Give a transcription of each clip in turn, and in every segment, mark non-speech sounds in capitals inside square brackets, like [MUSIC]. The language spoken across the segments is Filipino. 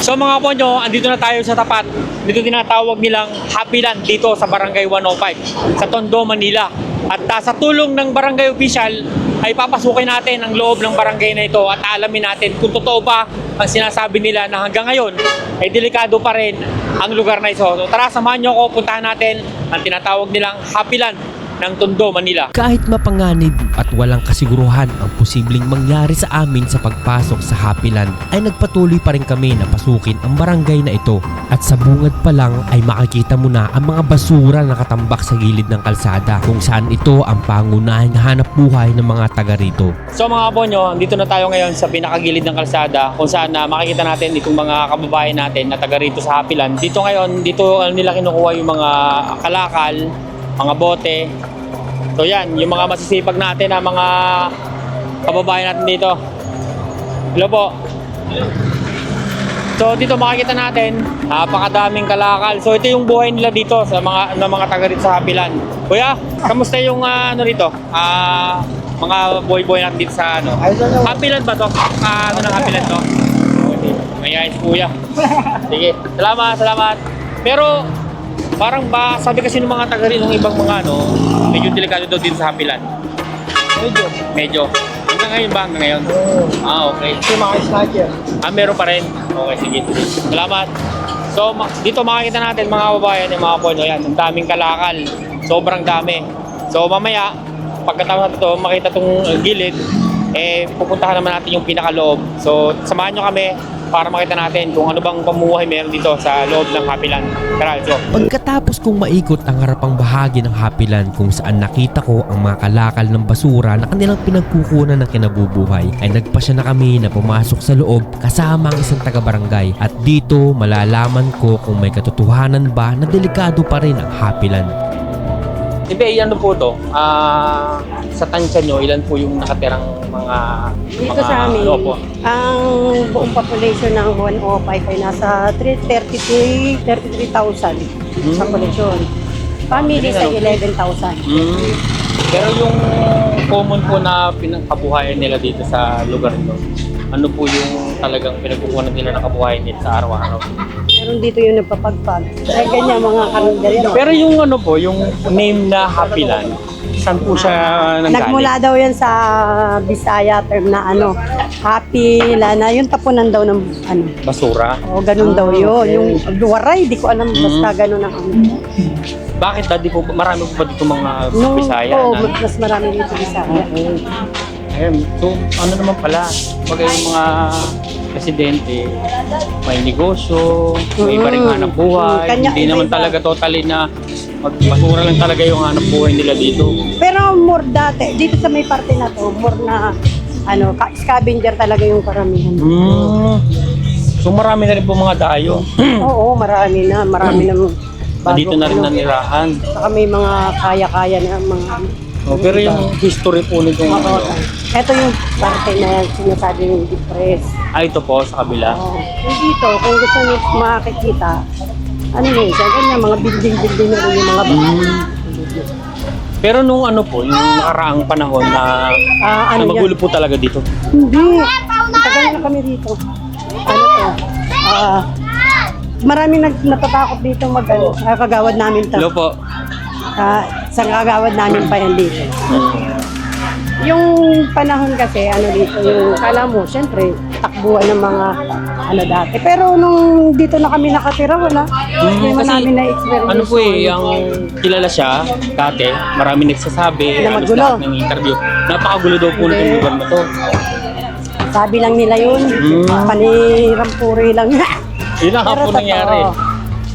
So mga ponyo, andito na tayo sa tapat. Dito tinatawag nilang Happy Land dito sa Barangay 105 sa Tondo, Manila. At ah, sa tulong ng barangay official ay papasukin natin ang loob ng barangay na ito at alamin natin kung totoo ba ang sinasabi nila na hanggang ngayon ay delikado pa rin ang lugar na ito. So tara, samahan nyo ako, puntahan natin ang tinatawag nilang Happy Land ng Tondo, Manila. Kahit mapanganib at walang kasiguruhan ang posibleng mangyari sa amin sa pagpasok sa Happyland ay nagpatuloy pa rin kami na pasukin ang barangay na ito at sa bungad pa lang ay makikita mo na ang mga basura na nakatambak sa gilid ng kalsada kung saan ito ang pangunahing hanap buhay ng mga taga rito. So mga ponyo, dito na tayo ngayon sa pinakagilid ng kalsada kung saan na makikita natin itong mga kababayan natin na taga rito sa Hapilan. Dito ngayon, dito ano, nila kinukuha yung mga kalakal, mga bote. So yan, yung mga masisipag natin na mga kababayan natin dito. Hello po. So dito makikita natin, napakadaming kalakal. So ito yung buhay nila dito sa mga ng mga taga rito sa Hapilan. Kuya, kamusta yung ah, ano rito? Ah, mga boy-boy natin dito sa ano? Hapilan ba to? Ah, ano ng Hapilan to? Ayos kuya. Sige, salamat, salamat. Pero parang ba sabi kasi ng mga taga rin ng ibang mga ano, medyo delikado daw dito sa Hapilan. Medyo. Medyo. Hanggang ngayon ba? Hanggang ngayon? Ah, okay. Kasi mga snatcher. Ah, meron pa rin. Okay, sige. Salamat. So, ma- dito makikita natin mga kababayan, yung mga pono yan. Ang daming kalakal. Sobrang dami. So, mamaya, pagkatapos natin ito, makita itong gilid, eh, pupuntahan naman natin yung pinakaloob. So, samahan nyo kami para makita natin kung ano bang pamuhay meron dito sa loob ng Happy Land. Tara, let's go. Pagkatapos kong maikot ang harapang bahagi ng Happyland kung saan nakita ko ang mga kalakal ng basura na kanilang pinagkukunan ng kinabubuhay ay nagpasya na kami na pumasok sa loob kasama ang isang taga-barangay at dito malalaman ko kung may katotohanan ba na delikado pa rin ang Happyland. Ibe, ano po to? Ah, sa tansya nyo, ilan po yung nakatirang mga... Dito mga, sa amin, Ano po? ang buong population ng 105 ay nasa 333 33,000 sa population. Family sa 11,000. Mm. Pero yung common po na pinakabuhayan nila dito sa lugar nito, ano po yung talagang pinagkukunan nila ng kabuhayan nila sa araw-araw? Meron dito yung nagpapagpag. Kaya ganyan mga karinderino. Pero yung ano po, yung name na Happy Land, saan po siya nanggaling? Nagmula daw yan sa Bisaya term na ano, happy lana, yung tapunan daw ng ano. Basura. O ganun daw yun. Yung waray, di ko alam basta ganun ang ano. Bakit dati po, marami po ba dito mga Nung, Bisaya oo, na? mas marami dito Bisaya. Ayun, so ano naman pala, pag yung mga presidente, may negosyo, may iba ring Mm. hanap buhay, Kanya- hindi naman iba-iba. talaga totally na magbasura lang talaga yung hanap buhay nila dito. Pero more dati, dito sa may parte na to, more na ano, ka- scavenger talaga yung karamihan. Mm. So marami na rin po mga dayo. [CLEARS THROAT] Oo, marami na, marami na. Nandito na rin ano. nanirahan. Saka may mga kaya-kaya na mga Oh, pero yung history po nito, Oo. ano, Ito yung parte na sinasabi yung depress. ah, ito po sa kabila. Oo. Yung dito, kung gusto niyo makakita, ano yun, sa ganyan, mga building-building na rin yung mga bahay. Mm. Pero nung ano po, yung nakaraang panahon na, Ah, na ano magulo yan? po talaga dito. Hindi. Tagal na kami dito. Ano to? Ah, marami nag natatakot dito mag ano, ah, kagawad namin to. Hello po. Ah, sa kagawad namin pa yan dito. Yung panahon kasi, ano dito, yung kala mo, syempre, takbuhan ng mga ano dati. Pero nung dito na kami nakatira, wala. Hindi Mm, man kasi namin na-experience. Ano po eh, yung kilala siya dati, marami nagsasabi, Na halos magulo. lahat ng interview. Napakagulo daw po nitong lugar na to. Sabi lang nila yun. Mm. Panirampuri lang. Yun ang Pero po nangyari.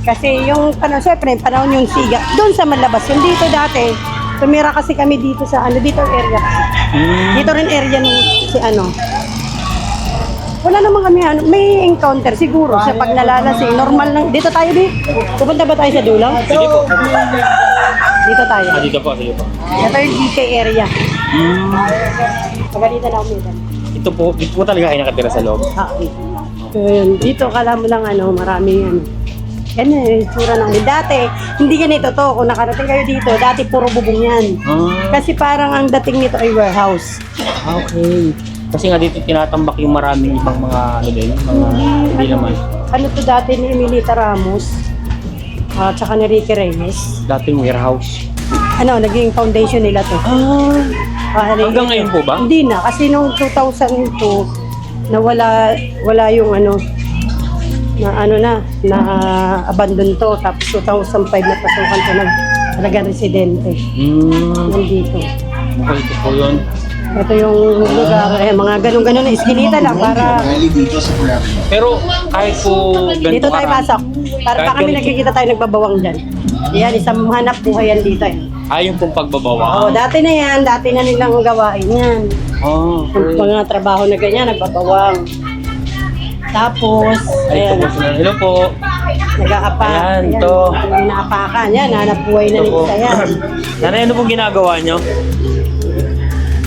Kasi yung panahon, syempre, panahon yung siga. Doon sa malabas. Yung dito dati, tumira kasi kami dito sa ano, dito ang area. Mm. Dito rin area ng si ano. Wala naman kami ano, may encounter siguro sa pag nalalasing. Normal lang. Dito tayo di. Pupunta ba tayo sa dulo? Sige po. Dito tayo. Ah, dito po, sige po. Ito yung DK area. Mm. Pagalitan na umitan. Ito po, dito po talaga kayo nakatira sa loob. Ah, okay. So, yun. Dito, kala mo lang ano, maraming ano. Yan eh, itsura namin. Dati, hindi ganito to. Kung nakarating kayo dito, dati puro bubong yan. Ah, Kasi parang ang dating nito ay warehouse. okay. Kasi nga dito tinatambak yung maraming ibang mga ano din, mga hindi naman. ano to dati ni Emilita Ramos, at saka ni Ricky Reyes. Dating warehouse. Ano, naging foundation nila to. Ah, Ah, Hanggang ngayon po ba? Hindi na, kasi nung 2002, nawala, wala yung ano, na ano na, na abandon to. Tapos 2005 na pasukan to ng talagang residente. hmm, Nandito. okay ito po yun. Ito yung lugar, eh, mga ganun-ganun na iskinita lang para Pero kahit po ganito dito tayo pasok. Para pa kami nagkikita tayo nagbabawang dyan. Yan, isang hanap buhay yan dito eh. Ah, yung pong Oo, pagbabawa. dati na yan, dati na nilang gawain yan. Oh, Yung mga trabaho na ganyan, nagbabawang. Tapos, ayan. Hello po. nag-aapak. Ayan, ito. Yung naapakan. Yan, hanap buhay na Ito po. yan. [CLEARS THROAT] Nanay, ano pong ginagawa nyo?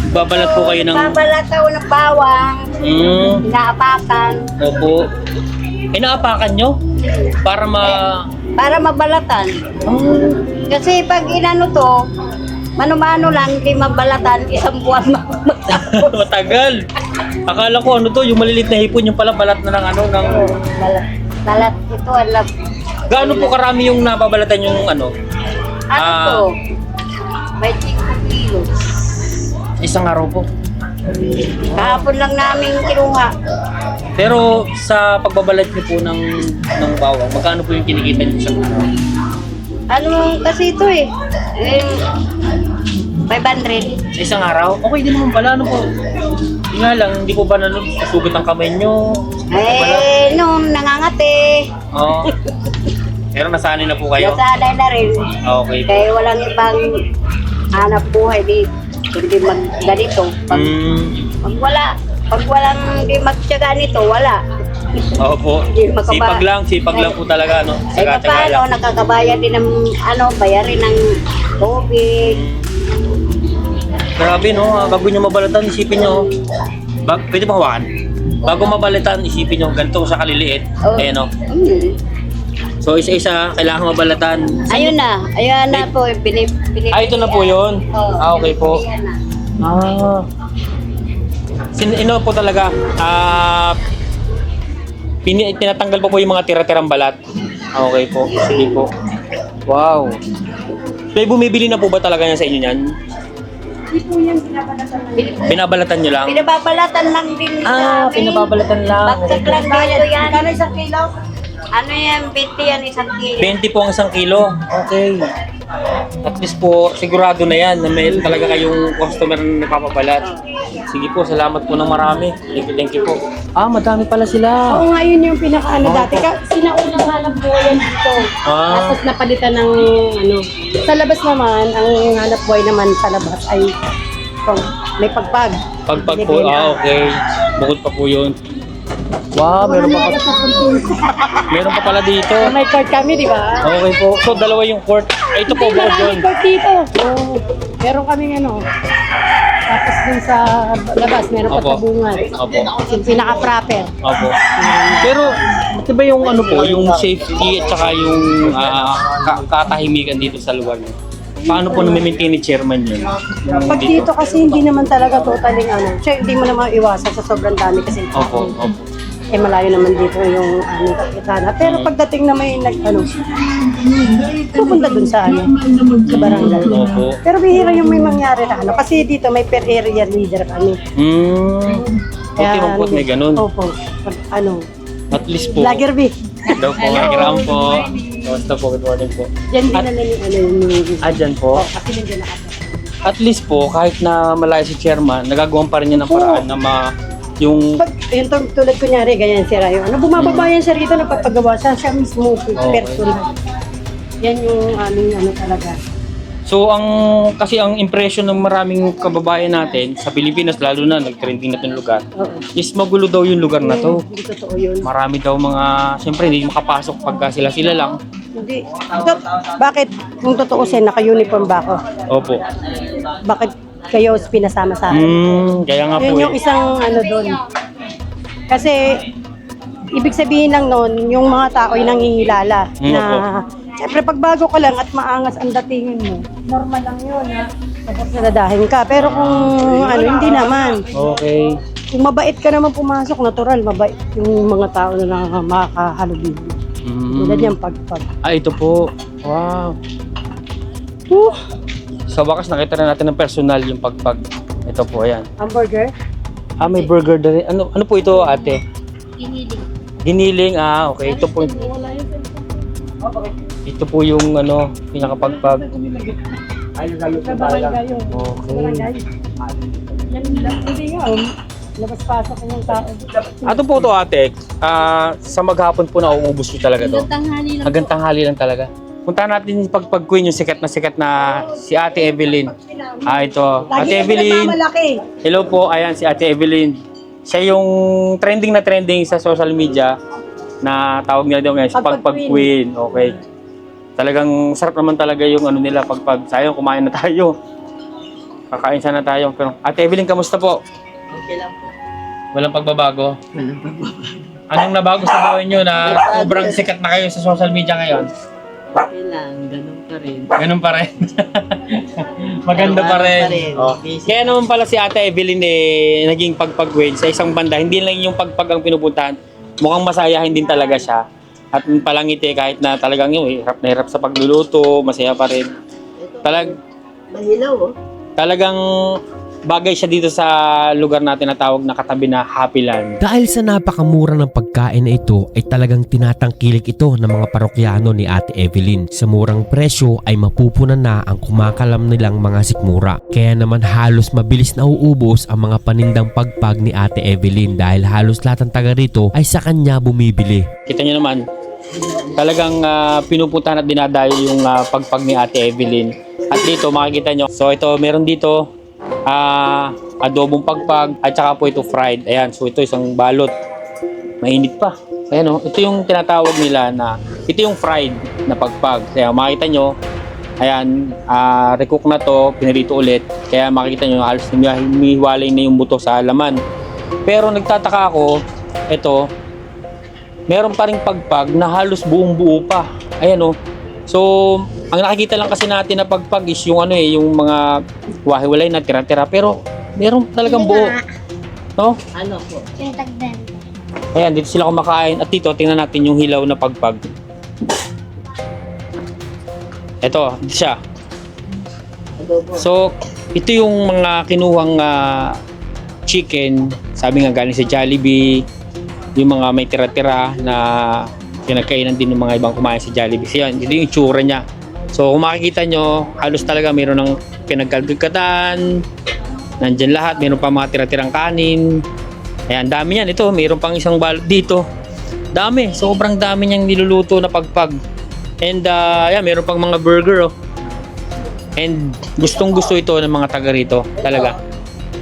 Babalat po kayo ng... Babalataw ng bawang, Hmm, inaapakan, opo. Inaapakan nyo? Para ma... para mabalatan. Kasi pag inano to, mano-mano lang, hindi mabalatan, isang buwan magtapos. [LAUGHS] Matagal. Akala ko ano to, yung malilit na hipon, yung pala balat na ng ano, ng... balat, balat ito, alam. Gaano po karami yung nababalatan yung ano? Ano Ah. to? May 5 kilos. Isang araw po. Kahapon lang namin kinuha. Pero sa pagbabalat niyo po ng, ng bawang, magkano po yung kinikita niyo sa araw? Ano kasi ito eh? eh 500. Sa isang araw? Okay din naman pala, ano po? Yun nga lang, hindi po ba nanood sugat ang kamay niyo? Eh, nung nangangate, Oo. Pero nasanay na po kayo? nasanay na rin. Okay po. Kaya walang ibang hanap buhay di hindi mag ganito. Pag, Mm, pag wala, pag walang hindi magtyaga nito, wala. opo. Hindi makaba- Sipag lang, sipag lang po talaga, no? Eh Tsaga-tsaga paano, lang. nakakabayad din ng ano, bayarin ng tubig. Grabe, no? Ah, Bago nyo mabalatan, isipin nyo. Ba pwede ba hawakan? Bago mabalatan, isipin nyo, ganito sa kaliliit. Oh. Eh, no? So, isa-isa, kailangan mabalatan. Ayun na, ayun na po, binib, binib, Ah, ito na po yun? Oo. Ah, okay po. Ayan na. Ah. Sin ino po talaga, ah, pini tinatanggal po po yung mga tira-tirang balat. Ah, Okay po. Sige po. Wow. May bumibili na po ba talaga yan sa inyo yan? Bin- Binabalatan nyo lang? Pinababalatan lang din Ah, sa amin. pinababalatan lang. Bagsak lang dito yan. Kano isang kilo? Ano yan, 20 yan, isang kilo. 20 po ang isang kilo. Okay. At least po, sigurado na yan na may talaga kayong customer na nagpapabalat. Sige po, salamat po ng marami. Thank you, thank you po. Ah, madami pala sila. Oo nga, yun yung pinaka-ano dati. Ka, sinaunang hanap buhay yan dito. Ah. Tapos napalitan ng ano. Sa labas naman, ang hanap buhay naman sa labas ay kung may pagpag. Pagpag po, ah, okay. Bukod pa po yun. Wow, meron pa, pa [LAUGHS] meron pa pala dito. May court kami, di ba? Okay po. So, dalawa yung court. Ay, ito po, bukod maraming court dito. Oo. Meron kaming ano. Tapos dun sa labas, meron pa tabungan. Opo. Yung pinaka-proper. Opo. Pero, di ba yung ano po, yung safety at saka yung ah, ka- katahimikan dito sa lugar niyo? Paano po na-maintain ni chairman yun? Yung Pag dito kasi hindi naman talaga totaling ano. Siya, hindi mo naman iwasan sa sobrang dami kasi. Opo, opo. Eh malayo naman dito yung ano, kapitana. Pero pagdating na may nag ano, pupunta dun sa ano, sa barangay. Opo. Pero bihira yung may mangyari na ano. Kasi dito may per area leader kami. Hmm. Buti mo po may ganun. Opo. Pag, ano, At least po. Lager B. Daw po, may gram po. Kamusta po? Good morning po. Yan din na yung ano yung Ah, dyan po. Oh, kasi nandiyan na. At least po, kahit na malayo si chairman, nagagawan pa rin niya ng paraan na ma... Yung... Pag, yung tul- tulad ko nyari, ganyan si Rayo. Ano, bumababa yan siya rito ng pagpagawa siya, siya mismo, personal. Yan yung aming ano talaga. So, ang... Kasi ang impression ng maraming kababayan natin sa Pilipinas, lalo na nag-trending na itong lugar, Oo. is magulo daw yung lugar na to. Hindi totoo yun. Marami daw mga... Siyempre, hindi makapasok pagka sila-sila lang. Hindi. Ito, bakit, kung totoo siya, naka-uniform ba ako? Opo. Bakit kayo pinasama sa akin? Hmm, kaya nga po Yun yung eh. isang ano doon. Kasi, ibig sabihin lang noon, yung mga tao ay nangingilala Mm, na, siyempre pag bago ka lang at maangas ang datingin mo, normal lang yun ha. Saladahin ka. Pero kung ano, hindi naman. Okay. Kung mabait ka naman pumasok, natural, mabait yung mga tao na nakaka- makakahalubig. Mm. Tulad yan, pagpag. Ah, ito po. Wow. Whew. Sa wakas, nakita na natin ng personal yung pagpag. Ito po, ayan. Hamburger? Ah, may burger na rin. Ano, ano po ito, ate? Giniling. Giniling. Ah, okay. Ito po. Ito po yung ano, pinakapagpag. Sa barangay yun. Okay. Barangay. Yan lang. Hindi nga. um, Labas-pasok yung tao. Ato po to ate, ah, sa maghapon po na uubos talaga to. tanghali lang Hanggang tanghali lang talaga. Puntahan natin yung pagpag queen, yung sikat na sikat na si Ate Evelyn. Ah, ito. Ate Evelyn. Hello po, ayan si Ate Evelyn. Siya yung trending na trending sa social media na tawag nila daw ngayon, si Pagpag Pagpag Queen. Okay. Talagang sarap naman talaga yung ano nila, pagpag. Sayang, kumain na tayo. Kakain sana tayo. Pero, Ate Evelyn, kamusta po? Okay lang po. Walang pagbabago? Anong nabago sa buhay nyo na sobrang sikat na kayo sa social media ngayon? Okay lang, ganun pa rin. Ganun pa rin. [LAUGHS] Maganda pa rin. Oh. Kaya naman pala si Ate Evelyn eh, naging pagpag-win sa isang banda. Hindi lang yung pagpag ang pinupuntahan. Mukhang masayahin din talaga siya. At palangiti kahit na talagang yun, eh, hirap na hirap sa pagluluto, masaya pa rin. Talag, Mahilaw, oh. talagang bagay siya dito sa lugar natin na tawag na katabi na Happy Land. Dahil sa napakamura ng pagkain na ito ay talagang tinatangkilik ito ng mga parokyano ni Ate Evelyn. Sa murang presyo ay mapupunan na ang kumakalam nilang mga sikmura. Kaya naman halos mabilis na uubos ang mga panindang pagpag ni Ate Evelyn dahil halos lahat ng taga rito ay sa kanya bumibili. Kita nyo naman, talagang ah, pinupuntahan at dinadayo yung ah, pagpag ni Ate Evelyn. At dito makikita nyo, so ito meron dito ah, adobong pagpag at saka po ito fried. Ayan, so ito isang balot. Mainit pa. Ayan o, ito yung tinatawag nila na, ito yung fried na pagpag. Kaya makikita nyo, ayan, ah, recook na to, pinirito ulit. Kaya makikita nyo, halos humihiwalay na yung buto sa laman. Pero nagtataka ako, ito, meron pa ring pagpag na halos buong buo pa. Ayan oh. So, ang nakikita lang kasi natin na pagpag is yung ano eh, yung mga wahiwalay na tira-tira. Pero, meron talagang buo. No? Ano po? Ayan, dito sila kumakain. At dito, tingnan natin yung hilaw na pagpag. Ito, dito siya. So, ito yung mga kinuhang ah, chicken. Sabi nga galing sa Jollibee. Yung mga may tira-tira na pinagkainan din ng mga ibang kumain sa Jollibee. So, yan, ito yung itsura niya. So, kung makikita nyo, halos talaga mayroon ng pinagkalgagatan. Nandyan lahat. Mayroon pa mga tira-tirang kanin. Ayan, dami yan. Ito, mayroon pang isang balot dito. Dami. Sobrang dami niyang niluluto na pagpag. And, uh, ayan, mayroon pang mga burger, oh. And gustong gusto ito ng mga taga rito. Talaga.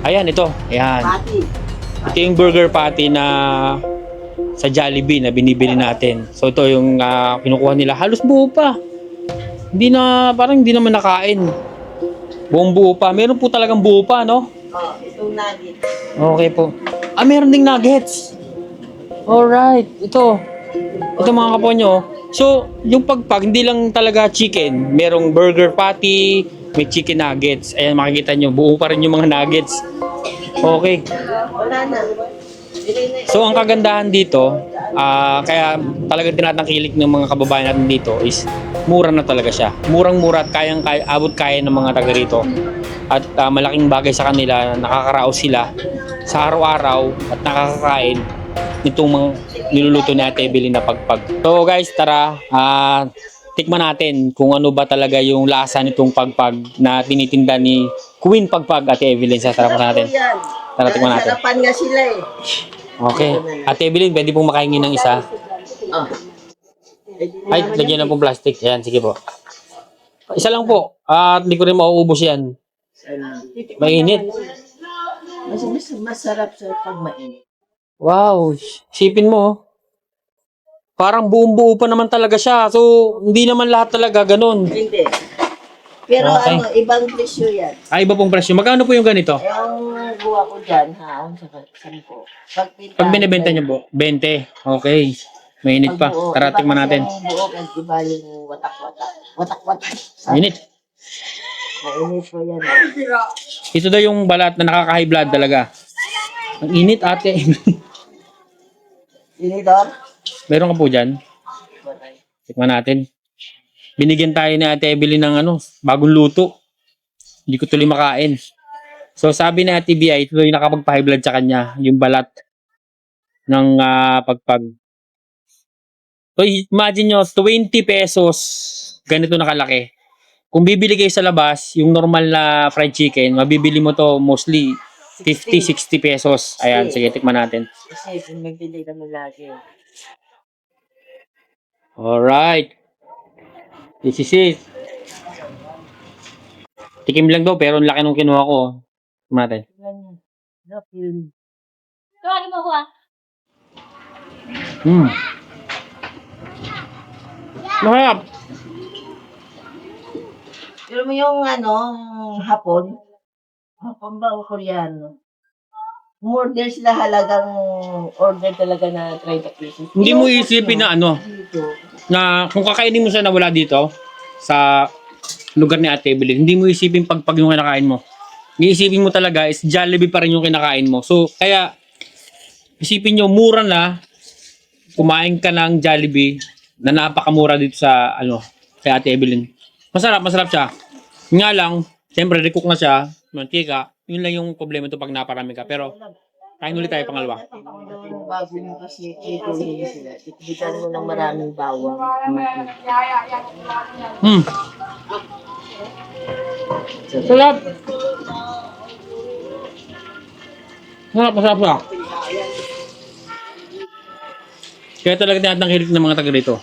Ayan, ito. Ayan. Ito yung burger patty na sa Jollibee na binibili natin. So ito yung ah, kinukuha nila. Halos buo pa. Hindi na, parang hindi naman nakain. Buong buo pa. Meron po talagang buo pa, no? Oh, itong nugget. Okay po. Ah, meron ding nuggets. Alright. Ito. Ito mga kaponyo. So, yung pagpag, hindi lang talaga chicken. Merong burger patty, may chicken nuggets. Ayan, makikita nyo. Buo pa rin yung mga nuggets. Okay. Wala na. So, ang kagandahan dito, ah, kaya talagang tinatangkilik ng mga kababayan natin dito is mura na talaga siya. Murang-mura at kayang kaya, abot kaya ng mga taga rito. At ah, malaking bagay sa kanila, nakakaraos sila sa araw-araw at nakakakain nitong mga niluluto ni Ate Evelyn na pagpag. So guys, tara, ah, tikman natin kung ano ba talaga yung lasa nitong pagpag na tinitinda ni Queen Pagpag Ate Evelyn. Sasarapan natin. Yan. Tara, tikman natin. Sarapan nga sila eh. Okay. Ate Evelyn, pwede pong makaingin ng isa. Oh. Ay, lagyan na pong plastic. Ayan, sige po. Isa lang po. At hindi ko rin mauubos yan. Mainit. Mas, mas, masarap sa pag mainit. Wow. Sipin mo. oh. Parang buong buo pa naman talaga siya. So, hindi naman lahat talaga ganun. Hindi. Pero Okay. ano, ibang presyo yan. Ay, iba pong presyo. Magkano po yung ganito? Yung buwa ko dyan, haon sa sampo. Pag, pinta, Pag binibenta niyo po, 20. Okay. Mainit pa. buo, Tara, iba kasi natin. Yung buo, kasi iba yung watak-watak. Watak-watak. Mainit. Mainit po yan. Ito daw yung balat na nakaka-high blood talaga. Ang init ate. Inidor? Meron ka po dyan? Tikman natin. Binigyan tayo ni Ate Evelyn ng ano, bagong luto. Hindi ko tuloy makain. So sabi ni Ate Bia, ito yung nakapagpa-high blood sa kanya, yung balat ng ah, pagpag. So imagine nyo, 20 pesos, ganito nakalaki. Kung bibili kayo sa labas, yung normal na fried chicken, mabibili mo to mostly 50, 60 pesos. Ayan, sige, tikman natin. Kasi magbili kami lagi. Alright. This is it. Tikim lang daw, pero ang laki nung kinuha ko. Natin. Ganyan. Sarap yun. Kawali mo ko ah. Hmm. Mahal. Pero mo yung ano, hapon. Hapon ba o koreano? Umorder sila halagang order talaga na 30 pesos. Hindi mo isipin na ano, Dito. na kung kakainin mo siya na wala dito, sa lugar ni Ate Evelyn, hindi mo isipin pag pag yung kinakain mo. Iisipin mo talaga is Jollibee pa rin yung kinakain mo. So, kaya, isipin nyo, mura na, kumain ka ng Jollibee na napakamura dito sa, ano, kay Ate Evelyn. Masarap, masarap siya. Yun Nga lang, siyempre, recook na siya, mantika, yun lang yung problema to pag naparami ka. Pero, kain ulit tayo pangalawa. Yung bago mo kasi kikuhin sila. Tikbitan mo ng maraming bawang. Hmm. Sarap. Sarap, masarap siya. Kaya talaga tinatangkilik ng mga taga rito.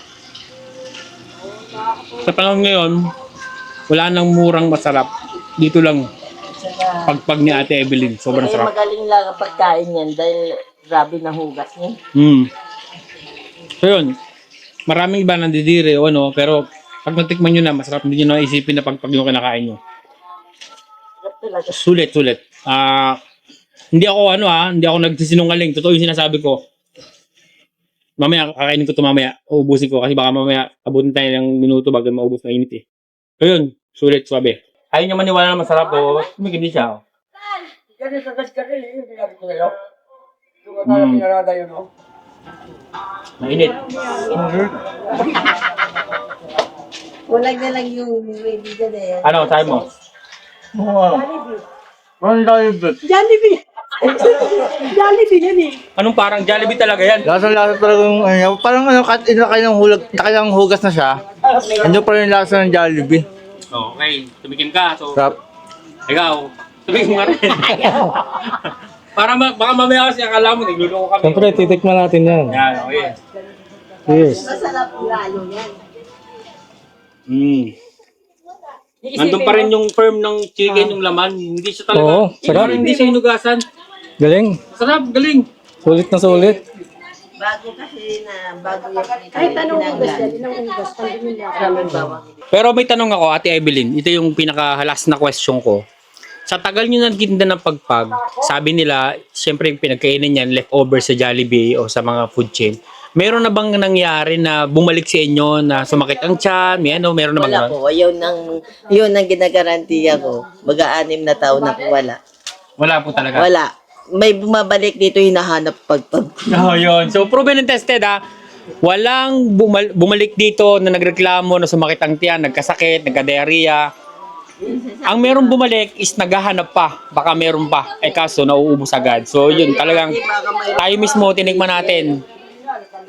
Sa panahon ngayon, wala nang murang masarap. Dito lang, Saka, pagpag ni Ate Evelyn. Sobrang eh, sarap. magaling lang ang pagkain yan dahil grabe na hugas niya. Hmm. So yun, maraming iba nandidire o ano, pero pag natikman nyo na, masarap hindi nyo na isipin na pagpag yung kinakain nyo. Sarap talaga. Sulit, sulit. Ah, hindi ako ano ah, hindi ako nagsisinungaling. Totoo yung sinasabi ko. Mamaya, kakainin ko ito mamaya. Uubusin ko kasi baka mamaya abutin tayo ng minuto bago maubos na init eh. So yun, sulit, swabe. Ayaw nyo maniwala na masarap o, tumigil siya. oh. Mm. Mainit. Kulang na lang yung ready dyan eh. Ano, sabi mo? Jollibee! [LAUGHS] Jollibee yan eh. Anong parang Jollibee talaga yan? Lasa-lasa talaga yung ano, parang ano, kat, inakay ng hulag, nakay ng hugas na siya. Ano pa rin yung lasa ng Jollibee. Okay, tumikim ka. So, Sarap. ikaw, tumikim ka rin. [LAUGHS] Para ma- baka mamaya kasi akala mo, nagluloko kami. Siyempre, titikman natin yan. Yan, okay. Yes. Masarap lalo yan. Mm. Nandun pa rin yung firm ng chicken, yung laman. Hindi siya talaga, Oo, hindi, sarap. hindi siya inugasan. Galing. Sarap, galing. Sulit na sulit. Bago kasi na, bago yung Kahit anong ugas yan, ilang ugas, nila. Maraming bawang. Pero may tanong ako, Ate Evelyn, ito yung pinaka-last na question ko. Sa tagal nyo nagtinda ng pagpag, sabi nila, siyempre yung pinagkainan niyan, leftover sa Jollibee o sa mga food chain. Meron na bang nangyari na bumalik sa inyo na sumakit ang tiyan? May ano, meron na bang Wala po. Yun ang, yun ang ginagarantiya ko. Mag-aanim na taon na po wala. Wala po talaga. Wala. May bumabalik dito hinahanap pagpag. [LAUGHS] Oh, yun. So, proven and tested ha. Walang bumal- bumalik dito na nagreklamo na sumakit ang tiyan, nagkasakit, nagka-diarrhea. Ang meron bumalik is naghahanap pa. Baka meron pa. Eh kaso, nauubos agad. So, yun. Talagang tayo mismo tinikman natin.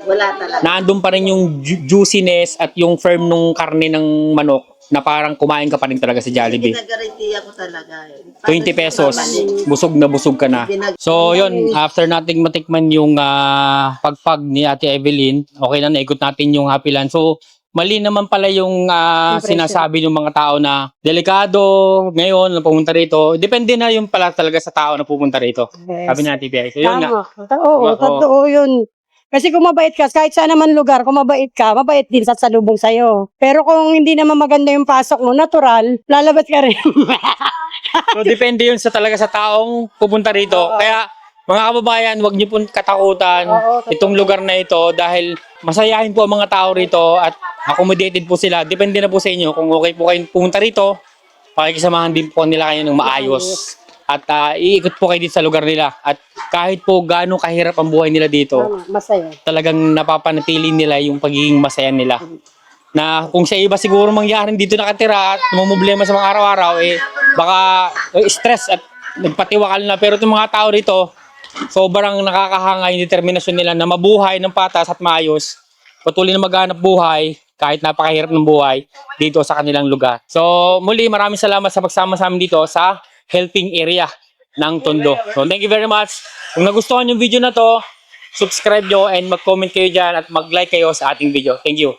Wala talaga. Naandun pa rin yung ju- juiciness at yung firm nung karne ng manok na parang kumain ka pa rin talaga sa Jollibee. Ginagarantiya ko talaga. eh. 20 pesos, busog na busog ka na. So, yun, after nating matikman yung ah, pagpag ni Ate Evelyn, okay na, naikot natin yung Happy Land. So, mali naman pala yung ah, Impression. sinasabi ng mga tao na delikado ngayon na pumunta rito. Depende na yung pala talaga sa tao na pupunta rito. Yes. Sabi ni Ate Bea. So, yun nga. Tama. Oo, Oo. totoo yun. Kasi kung mabait ka, kahit saan naman lugar, kung mabait ka, mabait din sa salubong sa'yo. Pero kung hindi naman maganda yung pasok mo, natural, lalabas ka rin. So, depende yun sa talaga sa taong pupunta rito. Kaya, mga kababayan, huwag niyo pong katakutan Oo, totoo. itong lugar na ito dahil masayahin po ang mga tao rito at accommodated po sila. Depende na po sa inyo kung okay po kayong pumunta rito pakikisamahan din po nila kayo ng maayos. At ah, iikot po kayo dito sa lugar nila. At kahit po gaano kahirap ang buhay nila dito, masaya. talagang napapanatili nila yung pagiging masaya nila. Na kung sa iba siguro mangyaring dito nakatira at problema sa mga araw-araw, eh baka eh, stress at nagpatiwakal na. Pero itong mga tao rito, sobrang nakakahanga yung determinasyon nila na mabuhay ng patas at maayos. Patuloy na maghanap buhay kahit napakahirap ng buhay dito sa kanilang lugar. So muli maraming salamat sa pagsama sa amin dito sa helping area ng Tondo. So thank you very much. Kung nagustuhan yung video na to, subscribe nyo and mag-comment kayo dyan at mag-like kayo sa ating video. Thank you.